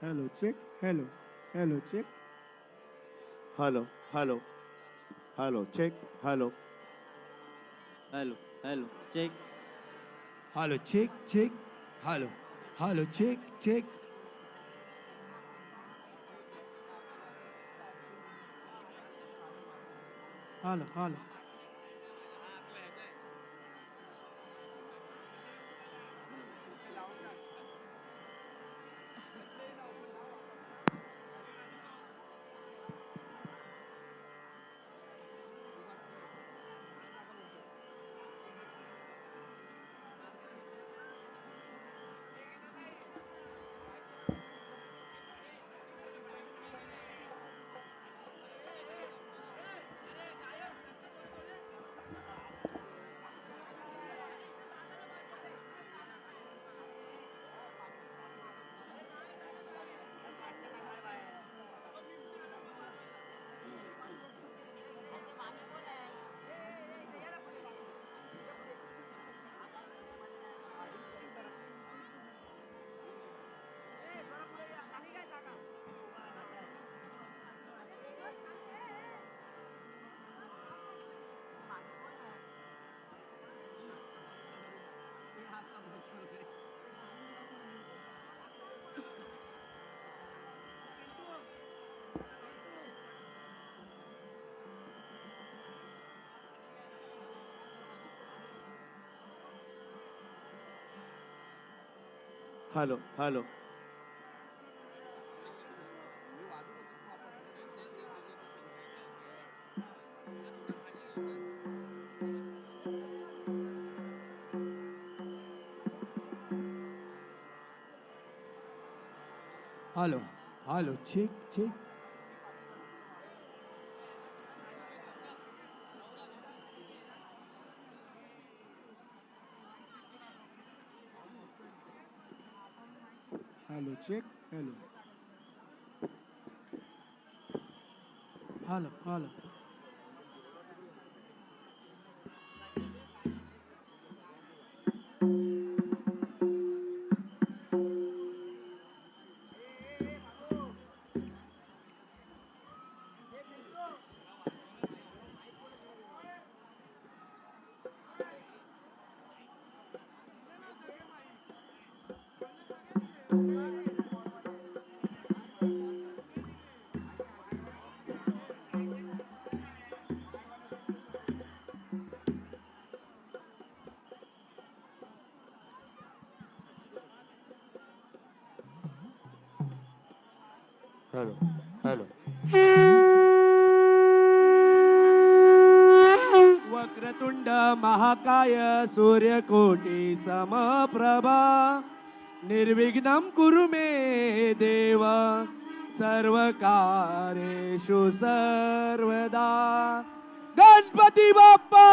Hello, check. Hello. Hello, check. Hello, hello. Hello, check. Hello. Hello, hello, check. Hello, check, check. Hello. Hello, check, check. Hello, hello. Halo, halo. Halo, halo, check, check. Hello, check. Hello. Hello, hello. Hello, hello. Vakratunda महाकाय सूर्यकोटी समप्रभा. निर्विघ्नं कुरु मे देव सर्वकारेषु सर्वदा. गणपती बाप्पा!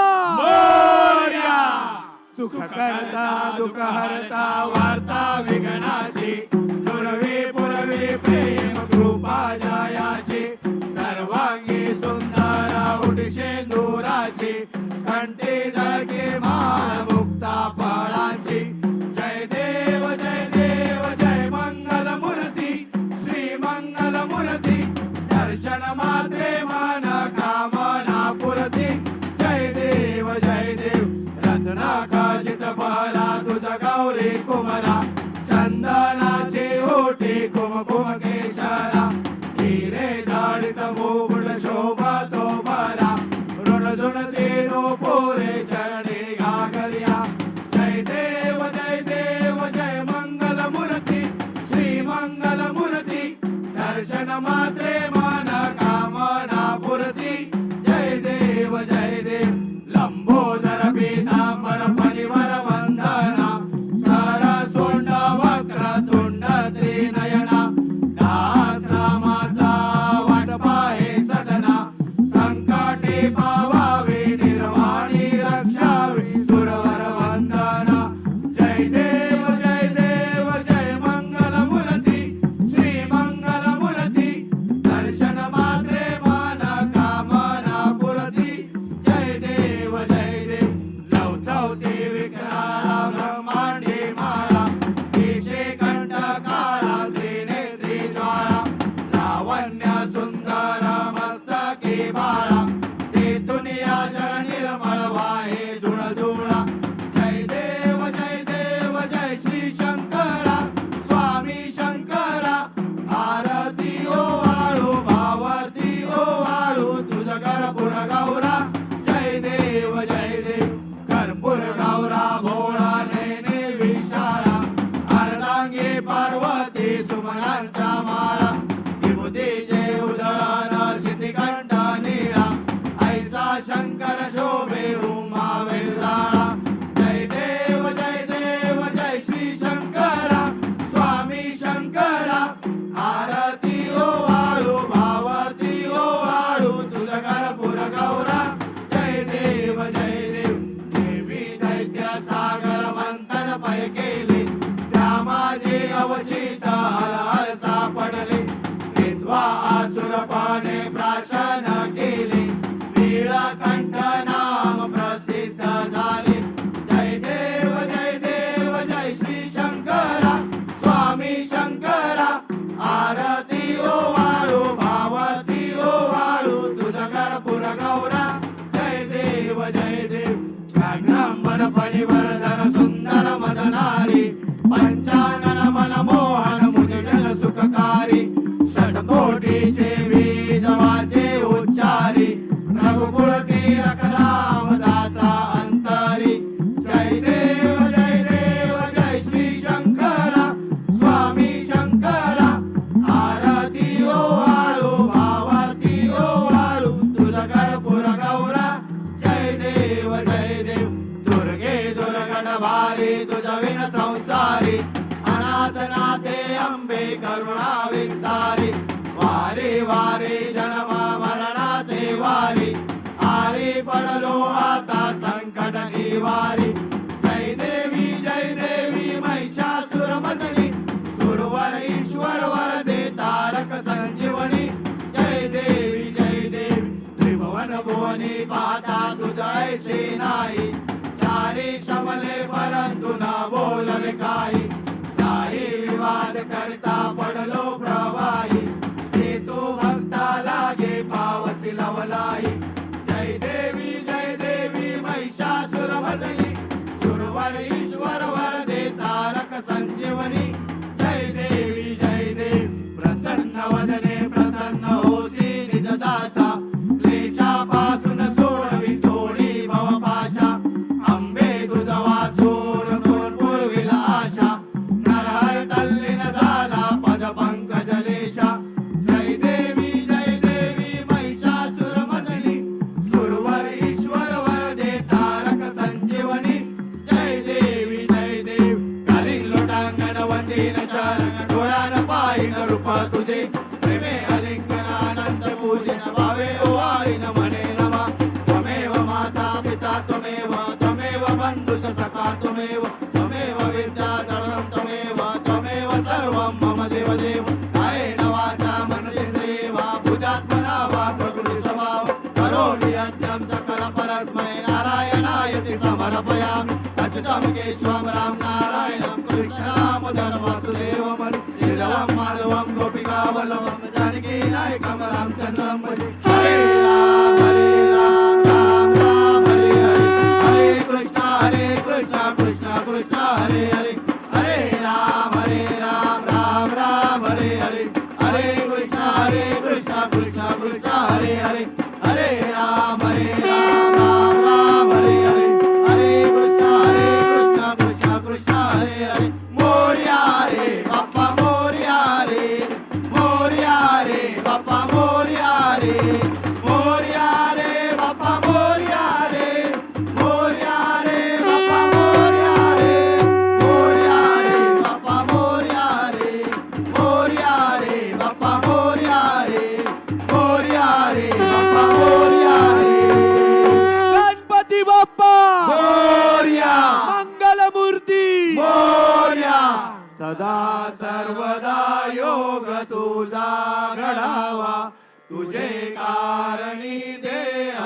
सुख करता दुःख हरता वार्ता विघ्नाची दुर्वे पुरवे प्रेम जयाची सर्वांगी सुंदर उठशे दुराची घंटे जळके माळ मुक्ता फळाची. वारी. आरे पडलो आता రామకేశ్వం రామ నారాయణం కృష్ణామ ధర్వాసుదేవం శ్రీరామ మాధవం గోపికా జానకీ నాయకం రామచంద్రం హరే రామ హరే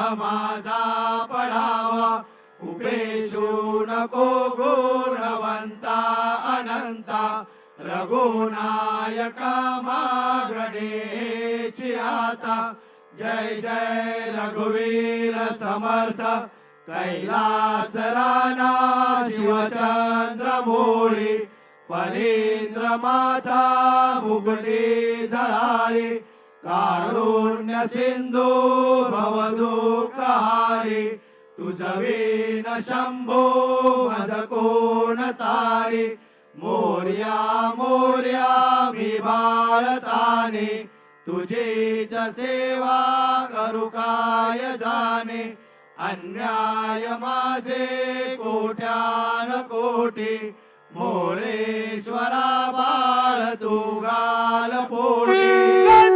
माझा पडावा उपेशो नको गोरवंता अनंता. रघुनायका मागणेची आता. जय जय रघुवीर समर्थ. कैलास राणा शिवचंद्र मोळी. फलेंद्र माता मुगली झळाली. तारुण्य सिंधू भवदुःखहारी तुझवीन शंभो मद कोण तारी मोर्या मोर्या मी तुझी तुझीच सेवा करू काय जाणे अन्याय माझे कोट्यान कोटी मोरेश्वरा बाळ तू गाल पोटी.